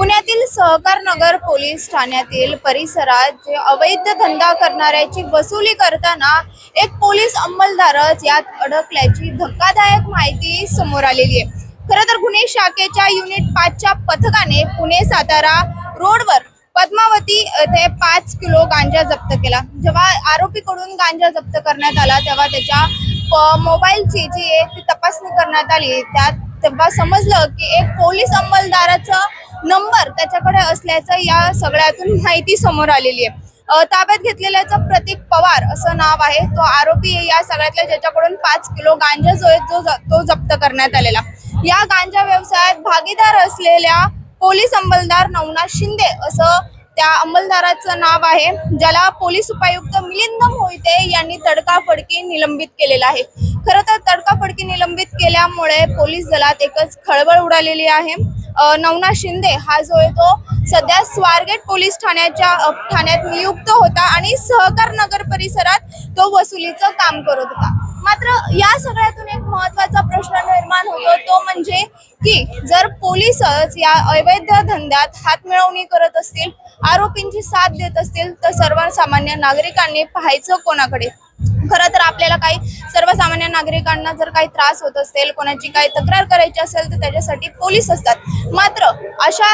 पुण्यातील सहकार नगर पोलीस ठाण्यातील परिसरात जे अवैध धंदा करणाऱ्याची वसुली करताना एक पोलीस अंमलदारच यात अडकल्याची धक्कादायक माहिती समोर आलेली आहे. खरं तर गुन्हे शाखेच्या युनिट पाचच्या पथकाने पुणे सातारा रोडवर पद्मावती येथे पाच किलो गांजा जप्त केला. जेव्हा आरोपीकडून गांजा जप्त करण्यात आला तेव्हा त्याच्या मोबाईलची जी आहे ती तपासणी करण्यात आली. त्यात तेव्हा समजलं की एक पोलीस अंमलदाराचं नंबर त्याच्याकडे असल्याचं या सगळ्यातून माहिती समोर आलेली आहे. ताब्यात घेतलेल्याचं प्रतीक पवार असं नाव आहे. तो आरोपी या सगळ्यातल्या ज्याच्याकडून पाच किलो गांजा जो आहे जो ज- तो जप्त करण्यात आलेला. या गांजा व्यवसायात भागीदार असलेल्या पोलीस अंमलदार नवनाथ शिंदे असं त्या अंमलदाराचं नाव आहे ज्याला पोलीस उपायुक्त मिलिंद मोहिते यांनी तडकाफडकी निलंबित केलेला आहे. खरं तर तडकाफडकी निलंबित केल्यामुळे पोलीस दलात एकच खळबळ उडालेली आहे. नवनाथ शिंदे हा जो आहे तो सध्या स्वारगेट पोलीस ठाण्याच्या ठाण्यात नियुक्त होता आणि सहकार नगर परिसरात तो वसुलीचं काम करत होता. मात्र या सगळ्यातून एक महत्त्वाचा प्रश्न निर्माण होतो तो म्हणजे की जर पोलीसच या अवैध धंद्यात हात मिळवणी करत असतील आरोपींची साथ देत असतील तर सर्वसामान्य नागरिकांनी पाहायचं कोणाकडे? खरं तर आपल्याला काही सर्वसामान्य नागरिकांना जर काही त्रास होत असेल कोणाची काही तक्रार करायची असेल तर त्याच्यासाठी पोलीस असतात. मात्र अशा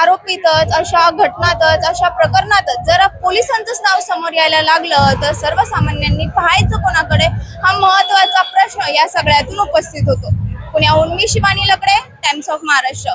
आरोपीतच अशा घटनातच अशा प्रकरणातच जर पोलिसांचंच नाव समोर यायला लागलं तर सर्वसामान्यांनी पाहायचं कोणाकडे? हा महत्त्वाचा प्रश्न या सगळ्यातून उपस्थित होतो. पुण्याहून मी शिवानी लकडे टाइम्स ऑफ महाराष्ट्र